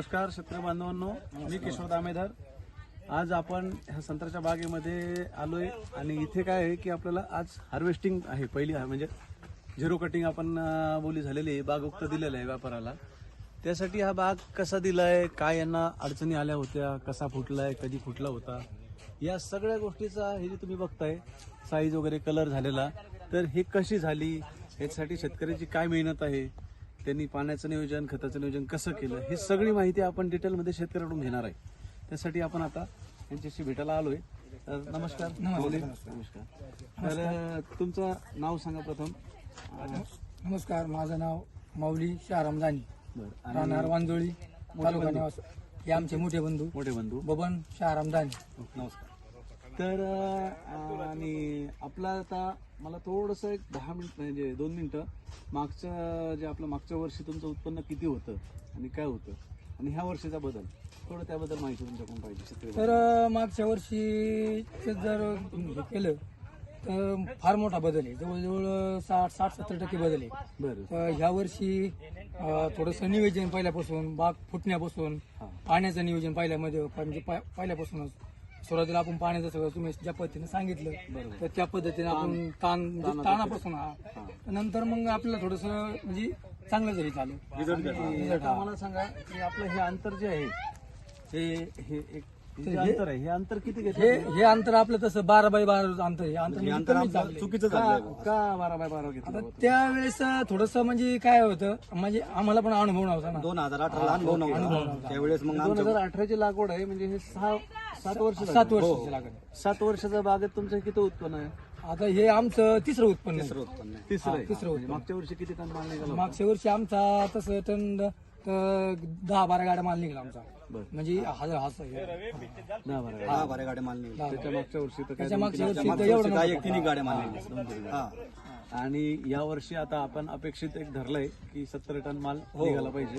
नमस्कार शेतकरी बांधवांनो मी किशोर दामेदार. आज आपण ह्या संत्र्याच्या बागेमध्ये आलोय आणि इथे काय आहे की आपल्याला आज हार्वेस्टिंग आहे पहिली हा- म्हणजे झिरो कटिंग आपण बोली झालेली आहे बाग उक्त दिलेला आहे व्यापाराला. त्यासाठी हा बाग कसा दिलाय काय यांना अडचणी आल्या होत्या कसा फुटलाय कधी फुटला होता या सगळ्या गोष्टीचा हे जे तुम्ही बघताय साईज वगैरे कलर झालेला तर हे कशी झाली याच्यासाठी शेतकऱ्याची काय मेहनत आहे त्यांनी पाण्याचं नियोजन खताचं नियोजन कसं केलं ही सगळी माहिती आपण डिटेलमध्ये शेतकऱ्याकडून घेणार आहे. त्यासाठी आपण आता यांच्याशी भेटायला आलोय. तर नमस्कार. नमस्कार. तर तुमचं नाव सांगा प्रथम. नमस्कार माझं नाव माऊली शाराम. आणि राहणार वांजोळी तालुका निवास. हे आमचे मोठे बंधू. मोठे बंधू. बबन शाराम दानी नमस्कार. तर आणि आपला आता मला थोडंसं एक दहा मिनिट म्हणजे दोन मिनिटं. मागचं जे आपलं मागच्या वर्षी तुमचं उत्पन्न किती होतं आणि काय होतं? आणि ह्या वर्षीचा बदल. थोडं त्याबद्दल माहिती तुमच्याकडून पाहिजे शेतकरी तर मागच्या वर्षी जर हे केलं तर फार मोठा बदल आहे. जवळजवळ साठ साठ सत्तर टक्के बदल आहे. बरं. तर ह्या वर्षी अं, थोडंसं नियोजन पहिल्यापासून बाग फुटण्यापासून. पाण्याचं नियोजन पहिल्यामध्ये म्हणजे पा- पहिल्यापासूनच. सुरुवातीला आपण पाण्याचं सगळं तुम्ही ज्या पद्धतीने सांगितलं तर त्या पद्धतीने आपण ताण म्हणजे ताणापासून हा. नंतर मग आपल्याला थोडस म्हणजे चांगलं जरी चालू आणि आता मला सांगा की आपलं हे अंतर जे आहे हे हे एक हे जे अंतर आहे हे अंतर किती हे घेतलं? हे अंतर आपलं तसं बारा बाय बारा अंतर आहे. अंतर म्हणजे कमीच झालंय. चुकीचं का का बारा बाय बारा घेतलं? आता त्यावेळेस थोडस म्हणजे काय होतं म्हणजे आम्हाला पण अनुभव नव्हता ना. दोन हजार अठरा अनुभव नव्हता. त्यावेळेस मग दोन हजार अठराची लागवड आहे म्हणजे हे सहा सात वर्ष झाली. सात वर्षाची लागत सात वर्षाच्या बागेत तुमचं किती उत्पन्न आहे आता हे आमचं तिसरं उत्पन्न आहे. उत्पन्न आहे. तिसरं आहे. तिसरं म्हणजे मागच्या वर्षी किती टन माल निघाला होता? मागच्या वर्षी आमचा तसं टन दहा बारा गाड्या माल निघाला आमचा बरं. म्हणजे हजार आहे. दहा बारा दहा बारा गाड्या माल निघाल्या. त्याच्या मागच्या वर्षी तर काय त्याच्या मागच्या वर्षी तर एवढं नव्हतं. एक तिन्ही गाड्या माल निघाल्या. हा आणि या वर्षी आता आपण अपेक्षित एक धरलंय की सत्तर टन माल हो. निघाला पाहिजे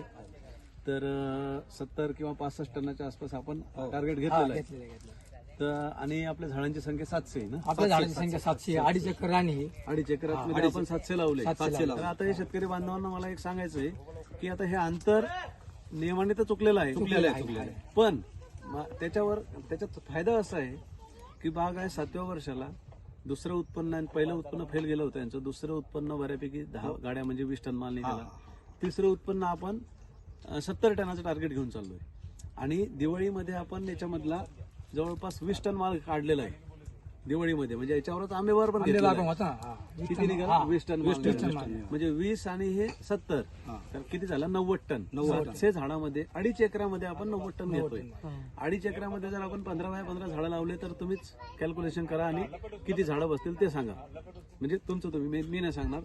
तर सत्तर किंवा पासष्ट टनाच्या आसपास आपण टार्गेट हा, घेतलेलं आहे घेतलेलं आहे, घेतलेलं आहे. तर आणि आपल्या झाडांची संख्या सातशे आहे ना? आपल्या झाडाची संख्या सातशे आहे. अडीच एकर राणी आहे. अडीच एकरात आपण सातशे लावले. सातशे तर आता हे शेतकरी बांधवांना मला एक सांगायचं आहे की आता हे अंतर नियमाने तर चुकलेलं आहे. चुकलेलं आहे पण म- त्याच्यावर त्याच्यात फायदा असा आहे की बाग आहे सातव्या वर्षाला. दुसरं उत्पन्न आणि पहिलं उत्पन्न फेल गेलं होतं यांचं. दुसरं उत्पन्न बऱ्यापैकी दहा गाड्या म्हणजे वीस टन माल निघाला. तिसरं उत्पन्न आपण सत्तर टनाचं टार्गेट घेऊन चाललोय. आणि दिवाळीमध्ये आपण याच्यामधला जवळपास वीस टन माल काढलेला आहे. दिवाळीमध्ये. म्हणजे याच्यावरच आंबेवर पण घेतलेला आहे. किती निघाला? वीस टन माल. निघाला. म्हणजे वीस आणि हे सत्तर. तर किती झालं? नव्वद टन. सातशे झाडामध्ये अडीच एकरामध्ये आपण नव्वद टन घेतोय. अडीच एकरामध्ये जर आपण पंधरा बाय पंधरा झाडं लावले तर तुम्हीच कॅल्क्युलेशन करा आणि किती झाडं बसतील ते सांगा. म्हणजे तुमचं तुम्ही मी- नाही सांगणार.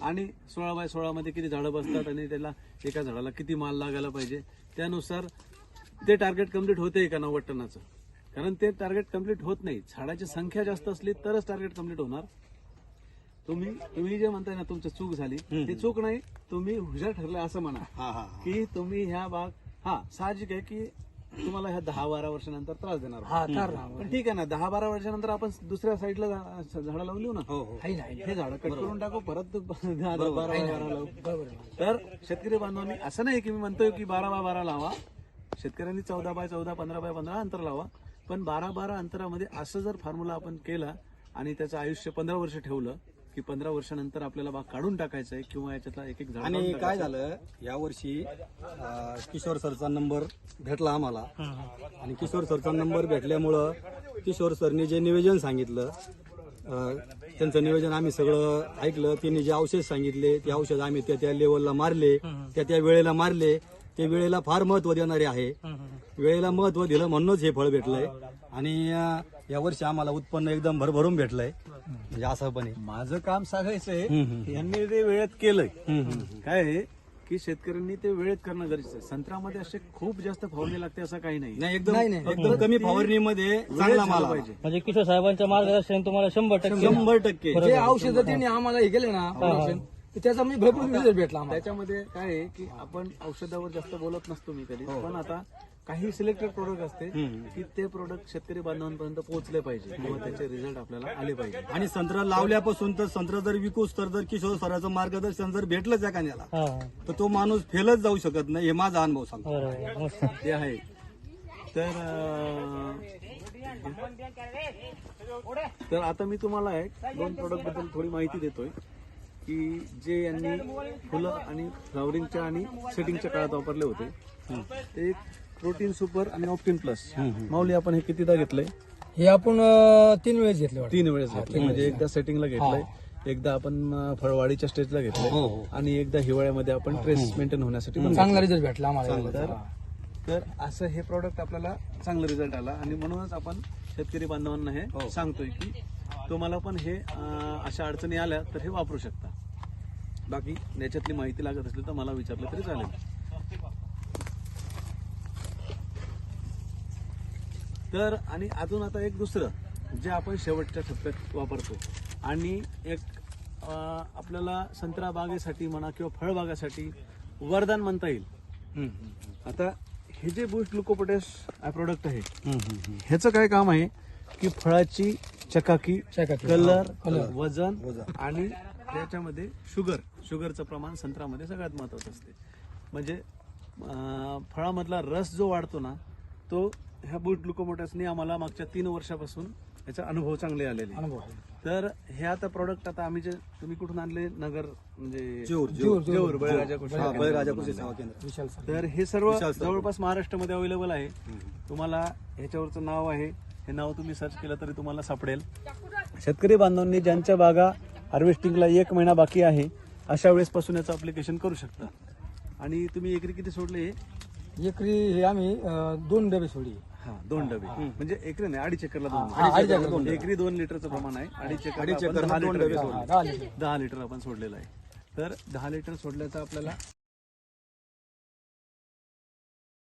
आणि सोळा बाय सोळा मध्ये किती झाडं बसतात आणि त्याला एका झाडाला किती माल लागायला पाहिजे त्यानुसार ते टार्गेट कंप्लीट होते का नव्वद टनाचं? कारण ते टार्गेट कंप्लीट होत नाही. झाडाची संख्या जास्त असली तरच टार्गेट कंप्लीट होणार. तुम्ही तुम्ही जे म्हणताय ना तुमची चूक झाली. ती चूक नाही तुम्ही हुशार ठरले असं म्हणा. की तुम्ही ह्या बाग हा साहजिक आहे की तुम्हाला ह्या दहा बारा वर्षानंतर त्रास देणार हा पण ठीक आहे ना दहा बारा वर्षानंतर आपण दुसऱ्या साईडला झाडं लावली हो ना हो हो. ना. हे झाडं कट करून टाकू परत दहा- बारा बाय बारा लावू. तर शेतकरी बांधवांनी असं नाही की मी म्हणतोय की बारा बाय बारा लावा. शेतकऱ्यांनी चौदा बाय चौदा पंधरा बाय पंधरा अंतर लावा. पण बारा बारा अंतरामध्ये असं जर फॉर्म्युला आपण केला आणि त्याचं आयुष्य पंधरा वर्ष ठेवलं की पंधरा वर्षानंतर आपल्याला बाग काढून टाकायचं आहे किंवा याच्यातला एक एक झाड आणि काढून काय झालं या वर्षी किशोर सरचा नंबर भेटला आम्हाला. आणि किशोर सरचा नंबर भेटल्यामुळं किशोर सरनी जे निवेदन सांगितलं अं, त्यांचं निवेदन आम्ही सगळं ऐकलं. त्यांनी जे औषध सांगितले ते औषध आम्ही त्या त्या लेवलला मारले त्या त्या वेळेला मारले. ते वेळेला फार महत्त्व देणारे आहे. वेळेला महत्त्व दिलं म्हणूनच हे फळ भेटलंय. आणि अं, या वर्षी आम्हाला उत्पन्न एकदम भरभरून भेटलंय. म्हणजे असं पण आहे. माझं काम सांगायचंय. यांनी ते वेळेत केलंय. काय आहे की शेतकऱ्यांनी ते वेळेत करणं गरजेचं आहे. संत्र्यामध्ये असे खूप जास्त फवारणी लागते असं काही नाही. नाही एकदम नाही, नाही. एकदम कमी फवारणीमध्ये चांगला माल. पाहिजे. म्हणजे किशोर साहेबांच्या मार्गदर्शन तुम्हाला शंभर टक्के. शंभर टक्के. जे औषध त्यांनी आम्हाला हे केले ना production, तर त्याचा म्हणजे भरपूर रिझल्ट भेटला आम्हाला. त्याच्यामध्ये काय आहे की आपण औषधावर जास्त बोलत नसतो मी कधी. पण आता काही सिलेक्टेड प्रोडक्ट असते की ते प्रोडक्ट शेतकरी बांधवांपर्यंत पोहोचले पाहिजे किंवा त्याचे रिझल्ट आपल्याला आले पाहिजे. आणि संत्रा लावल्यापासून तर संत्रा जर विकूस तर जर किशोर सराचं मार्गदर्शन जर भेटलं त्या कान्याला हा. तर तो माणूस फेलच जाऊ शकत नाही हे माझा अनुभव सांगतो. ते आहे. तर तर आता मी तुम्हाला एक दोन प्रोडक्टबद्दल थोडी माहिती देतोय की जे यांनी फुलं आणि फ्लावरिंगच्या आणि सेटिंगच्या काळात वापरले होते ते एक प्रोटीन सुपर आणि ऑप्टिन प्लस. माऊली आपण हे कितीदा घेतलंय? हे आपण अं, तीन वेळेस घेतले वाटतं. तीन वेळेस घेतले म्हणजे एकदा सेटिंगला घेतलंय एकदा आपण अं, फळवाडीच्या स्टेजला घेतलंय आणि एकदा हिवाळ्यामध्ये आपण ट्रेस मेंटेन होण्यासाठी पण चांगला रिझल्ट भेटला आम्हाला तर तर असं हे प्रॉडक्ट आपल्याला चांगला रिझल्ट आला. आणि म्हणूनच आपण शेतकरी बांधवांना हे. सांगतोय की तुम्हाला पण हे अं, अशा अडचणी आल्या तर हे वापरू शकता. बाकी याच्यातली माहिती लागत असली तर मला विचारलं तरी चालेल. तर आणि अजून आता एक दुसरं जे आपण शेवटच्या टप्प्यात वापरतो. आणि एक आपल्याला संत्रा बागेसाठी म्हणा किंवा फळबागासाठी वरदान म्हणता येईल. आता हे जे बुस्ट ग्लुकोपोटॅश हा प्रोडक्ट आहे ह्याचं काय काम आहे की फळाची चकाकी. कलर वजन आणि त्याच्यामध्ये शुगर शुगरचं प्रमाण संत्र्यामध्ये सगळ्यात महत्वाचं असते. म्हणजे फळामधला रस जो वाढतो ना तो ह्या बुट ग्लुकोमोटसने आम्हाला मागच्या तीन वर्षापासून याचा अनुभव चांगले आलेले. अनुभव आहे. तर हे आता प्रोडक्ट आता आम्ही जे तुम्ही कुठून आणले? नगर म्हणजे जेऊर, जेऊर, जेऊर बळीराजा कृषी हा, केंद्रातून बळीराजा आणले. कृषी सेवा केंद्र. विशाल सर तर हे सर्व जवळपास महाराष्ट्रामध्ये अवेलेबल आहे. तुम्हाला ह्याच्यावरचं नाव आहे. हे नाव तुम्ही सर्च केलं तरी तुम्हाला सापडेल. शेतकरी बांधवांनी ज्यांच्या बागा हार्वेस्टिंगला एक महिना बाकी आहे अशा वेळेसपासून याचं अप्लिकेशन करू शकता. आणि तुम्ही एकरी किती सोडले एकरी हे आम्ही अं, दोन डबे सोडली. हा दोन डबे. म्हणजे एकरी नाही अडीच एकरला दोन. अडीच. एकरला दोन एकरी दोन लिटरचं प्रमाण आहे. अडीच एकर अडीच आपण एकरला दहा दोन लिटर डबे सोडले. दहा लिटर. दहा लिटर आपण सोडलेलं आहे. तर दहा लिटर सोडल्याचा आपल्याला